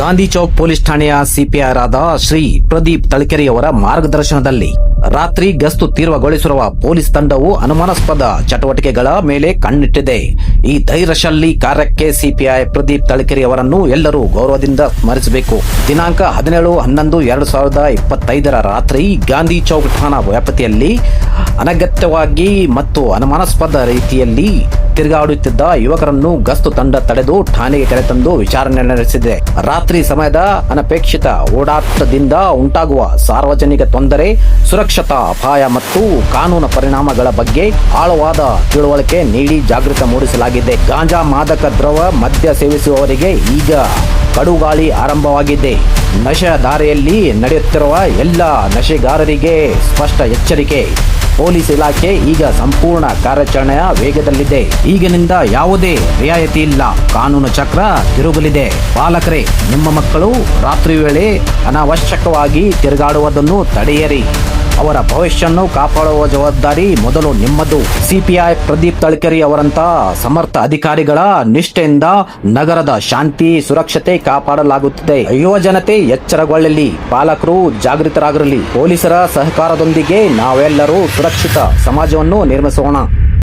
Gandhi Chowk police ಠಾಣೆಯ C P R ಆದ ಶ್ರೀ ಪ್ರದೀಪ್ ತಳಕೆರೆಯವರ ಮಾರ್ಗದರ್ಶನದಲ್ಲಿ ರಾತ್ರಿ ಗಸ್ತು ತೀರ್ವಗೊಳಿಸಿರುವ ಪೊಲೀಸ್ ತಂಡವು ಅನುಮಾನಾಸ್ಪದ ಚಟುವಟಿಕೆಗಳ ಮೇಲೆ ಕಣ್ಣಿಟ್ಟಿದೆ. ಈ ಧೈರ್ಯಶಲ್ಲಿ ಕಾರ್ಯಕ್ಕೆ ಸಿಪಿಐ ಪ್ರದೀಪ್ ತಳಕೆರೆಯವರನ್ನು ಎಲ್ಲರೂ ಗೌರವದಿಂದ ಸ್ಮರಿಸಬೇಕು. ದಿನಾಂಕ ಹದಿನೇಳು ಹನ್ನೊಂದು ಎರಡು ಸಾವಿರದ ಇಪ್ಪತ್ತೈದರ ರಾತ್ರಿ ಗಾಂಧಿ ಚೌಕ್ ಠಾಣಾ ವ್ಯಾಪ್ತಿಯಲ್ಲಿ ಅನಗತ್ಯವಾಗಿ ಮತ್ತು ಅನುಮಾನಾಸ್ಪದ ರೀತಿಯಲ್ಲಿ ತಿರುಗಾಡುತ್ತಿದ್ದ ಯುವಕರನ್ನು ಗಸ್ತು ತಂಡ ತಡೆದು ಠಾಣೆಗೆ ಕರೆತಂದು ವಿಚಾರಣೆ ನಡೆಸಿದೆ. ರಾತ್ರಿ ಸಮಯದ ಅನಪೇಕ್ಷಿತ ಓಡಾಟದಿಂದ ಉಂಟಾಗುವ ಸಾರ್ವಜನಿಕ ತೊಂದರೆ, ಸುರಕ್ಷತಾ ಅಪಾಯ ಮತ್ತು ಕಾನೂನು ಪರಿಣಾಮಗಳ ಬಗ್ಗೆ ಆಳವಾದ ತಿಳುವಳಿಕೆ ನೀಡಿ ಜಾಗೃತಿ ಮೂಡಿಸಲಾಗಿದೆ. ಗಾಂಜಾ ಮಾದಕ ದ್ರವ ಮದ್ಯ ಸೇವಿಸುವವರಿಗೆ ಈಗ ಕಡುಗಾಳಿ ಆರಂಭವಾಗಿದೆ. ನಶೆ ದಾರಿಯಲ್ಲಿ ನಡೆಯುತ್ತಿರುವ ಎಲ್ಲ ನಶೆಗಾರರಿಗೆ ಸ್ಪಷ್ಟ ಎಚ್ಚರಿಕೆ. ಪೊಲೀಸ್ ಇಲಾಖೆ ಈಗ ಸಂಪೂರ್ಣ ಕಾರ್ಯಾಚರಣೆಯ ವೇಗದಲ್ಲಿದೆ. ಈಗಿನಿಂದ ಯಾವುದೇ ರಿಯಾಯಿತಿ ಇಲ್ಲ. ಕಾನೂನು ಚಕ್ರ ತಿರುಗಲಿದೆ. ಪಾಲಕರೇ, ನಿಮ್ಮ ಮಕ್ಕಳು ರಾತ್ರಿ ವೇಳೆ ಅನಾವಶ್ಯಕವಾಗಿ ತಿರುಗಾಡುವುದನ್ನು ತಡೆಯಿರಿ. ಅವರ ಭವಿಷ್ಯನ್ನು ಕಾಪಾಡುವ ಜವಾಬ್ದಾರಿ ಮೊದಲು ನಿಮ್ಮದು. ಸಿಪಿಐ ಪ್ರದೀಪ್ ತಳ್ಕರಿ ಅವರಂತ ಸಮರ್ಥ ಅಧಿಕಾರಿಗಳ ನಿಷ್ಠೆಯಿಂದ ನಗರದ ಶಾಂತಿ, ಸುರಕ್ಷತೆ ಕಾಪಾಡಲಾಗುತ್ತಿದೆ. ಯುವ ಜನತೆ ಎಚ್ಚರಗೊಳ್ಳಲಿ. ಪಾಲಕರು ಜಾಗೃತರಾಗಿರಲಿ. ಪೊಲೀಸರ ಸಹಕಾರದೊಂದಿಗೆ ನಾವೆಲ್ಲರೂ ಸುರಕ್ಷಿತ ಸಮಾಜವನ್ನು ನಿರ್ಮಿಸೋಣ.